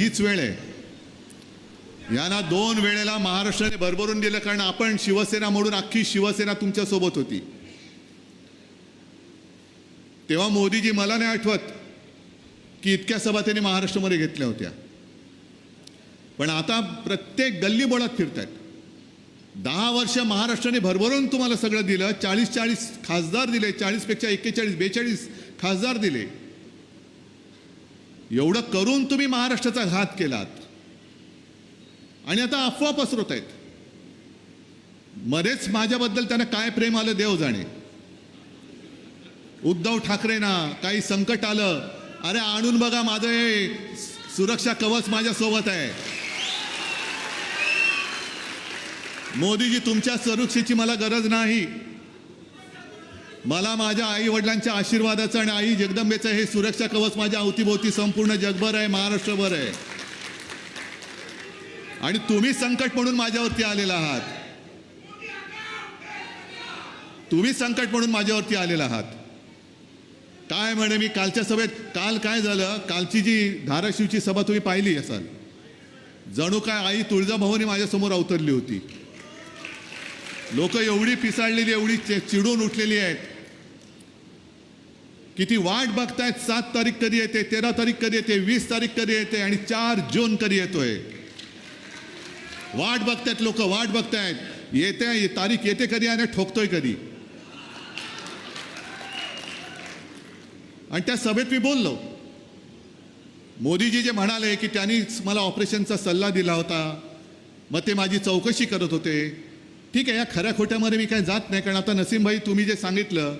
हीच वेळ आहे. यांना दोन वेळेला महाराष्ट्राने भरभरून दिलं कारण आपण शिवसेना म्हणून अख्खी शिवसेना तुमच्यासोबत होती. तेव्हा मोदीजी मला नाही आठवत की इतक्या सभा त्यांनी महाराष्ट्रामध्ये घेतल्या होत्या. पण आता प्रत्येक गल्लीबोळात फिरतात दहा वर्ष महाराष्ट्राने भरभरून तुम्हाला सगळं दिलं चाळीस चाळीस खासदार दिले चाळीसपेक्षा एक्केचाळीस बेचाळीस खासदार दिले. एवढं करून तुम्ही महाराष्ट्राचा घात केलात. आणि आता अफवा पसरवत आहेत मध्येच माझ्याबद्दल त्यांना काय प्रेम आलं देव जाणे. उद्धव ठाकरेंना काही संकट आलं. अरे आणून बघा माझं हे सुरक्षा कवच माझ्यासोबत आहे. मोदीजी तुमच्या सुरक्षेची मला गरज नाही. मला माझ्या आई वडिलांच्या आशीर्वादाचं आणि आई जगदंबेचं हे सुरक्षा कवच माझ्या अवतीभोवती संपूर्ण जगभर आहे महाराष्ट्रभर आहे. आणि तुम्ही संकट म्हणून माझ्यावरती आलेला आहात. तुम्ही संकट म्हणून माझ्यावरती आलेला आहात. काय म्हणे मी कालच्या सभेत काल काय झालं? कालची जी धाराशिवची सभा तुम्ही पाहिली असाल. जणू काय आई तुळजाभवानी माझ्यासमोर अवतरली होती. लोक एवढी पिसाळलेली एवढी चिडून उठलेली आहेत. किती वाट बघतायत सात तारीख कधी येते तेरा तारीख कधी येते वीस तारीख कधी येते आणि चार जून कधी येतोय. वाट बघतायत लोक वाट बघतायत. येते तारीख येते कधी आणि ठोकतोय कधी. आणि त्या सभेत मी बोललो. मोदीजी जे म्हणाले की त्यांनीच मला ऑपरेशनचा सल्ला दिला होता. मग ते माझी चौकशी करत होते. ठीक आहे या खऱ्या खोट्यामध्ये मी काय जात नाही कारण आता नसीमभाई तुम्ही जे सांगितलं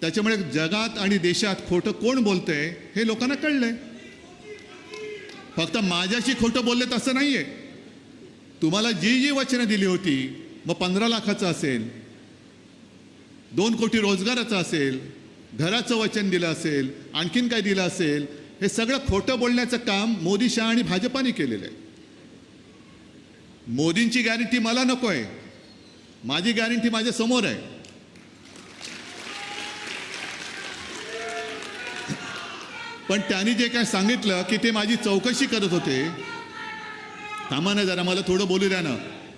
त्याच्यामुळे जगात आणि देशात खोटं कोण बोलतंय हे लोकांना कळलंय. फक्त माझ्याशी खोटं बोलले तसं आहे तुम्हाला जी जी वचनं दिली होती मग पंधरा लाखाचं असेल दोन कोटी रोजगाराचं असेल घराचं वचन दिलं असेल आणखीन काय दिलं असेल हे सगळं खोटं बोलण्याचं काम मोदी शाह आणि भाजपाने केलेलं आहे. मोदींची गॅरंटी मला नको आहे माझी गॅरंटी माझ्यासमोर आहे. पण त्यांनी जे काय सांगितलं की ते माझी चौकशी करत होते. थांबा ना जरा मला थोडं बोलू द्या ना.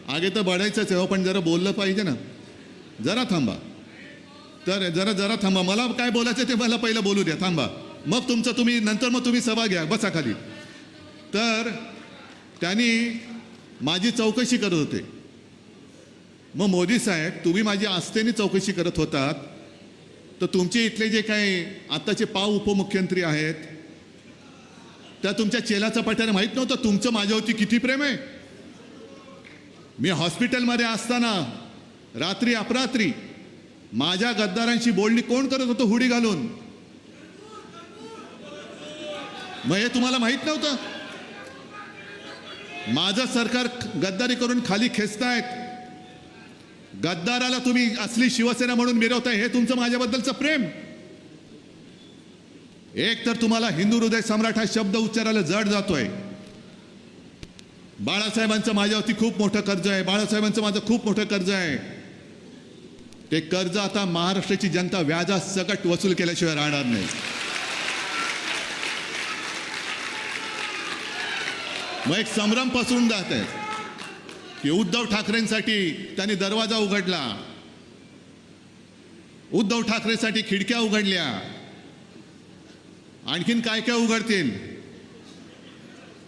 आगे तर बढायचंच आहे हो, पण जरा बोललं पाहिजे ना. जरा थांबा. तर जरा जरा थांबा. मला काय बोलायचं ते मला पहिलं बोलू द्या. थांबा. मग तुमचं तुम्ही नंतर मग तुम्ही सभा घ्या. बसा खाली. तर त्यांनी माझी चौकशी करत होते. मग मोदी साहेब तुम्ही माझी आस्थेने चौकशी करत होतात. तर तुमचे इथले जे काही आत्ताचे पाव उपमुख्यमंत्री आहेत त्या तुमच्या चेलाचा पाट्याने माहीत नव्हतं तुमचं माझ्यावरती किती प्रेम आहे? मी हॉस्पिटलमध्ये असताना रात्री अपरात्री माझ्या गद्दारांशी बोलणी कोण करत होतं हुडी घालून? मग हे तुम्हाला माहीत नव्हतं? माझं सरकार गद्दारी करून खाली खेचतायत. गद्दाराला तुम्ही असली शिवसेना म्हणून मिरवताय हे तुमचं माझ्याबद्दलचं प्रेम. एक तर तुम्हाला हिंदू हृदय सम्राट हा शब्द उच्चारायला जड जातोय. बाळासाहेबांचं माझ्यावरती खूप मोठं कर्ज आहे. बाळासाहेबांचं माझं खूप मोठं कर्ज आहे. ते कर्ज आता महाराष्ट्राची जनता व्याजासकट वसूल केल्याशिवाय राहणार नाही. मग एक संभ्रम पसरून जात आहे. की उद्धव ठाकरेंसाठी त्यांनी दरवाजा उघडला. उद्धव ठाकरेसाठी खिडक्या उघडल्या. आणखीन काय काय उघडतील?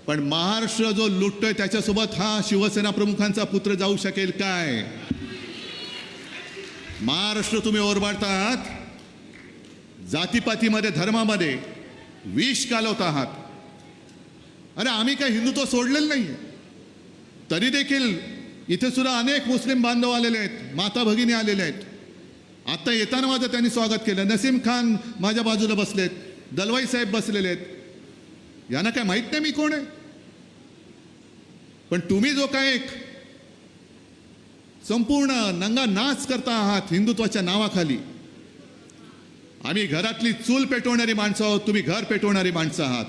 पण महाराष्ट्र जो लुटतोय त्याच्यासोबत हा शिवसेना प्रमुखांचा पुत्र जाऊ शकेल काय? महाराष्ट्र तुम्ही ओरबाडता आहात जातीपातीमध्ये धर्मामध्ये विष कालवत आहात. अरे आम्ही काय हिंदुत्व सोडलेलं नाही तरी देखील इथे सुद्धा अनेक मुस्लिम बांधव आलेले आहेत माता भगिनी आलेले आहेत. आत्ता येताना माझं त्यांनी स्वागत केलं. नसीम खान माझ्या बाजूला बसलेत दलवाई साहेब बसलेले आहेत. यांना काय माहीत नाही मी कोण आहे? पण तुम्ही जो काय एक संपूर्ण नंगा नाच करता आहात हिंदुत्वाच्या नावाखाली आम्ही घरातली चूल पेटवणारी माणसं आहोत तुम्ही घर पेटवणारी माणसं आहात.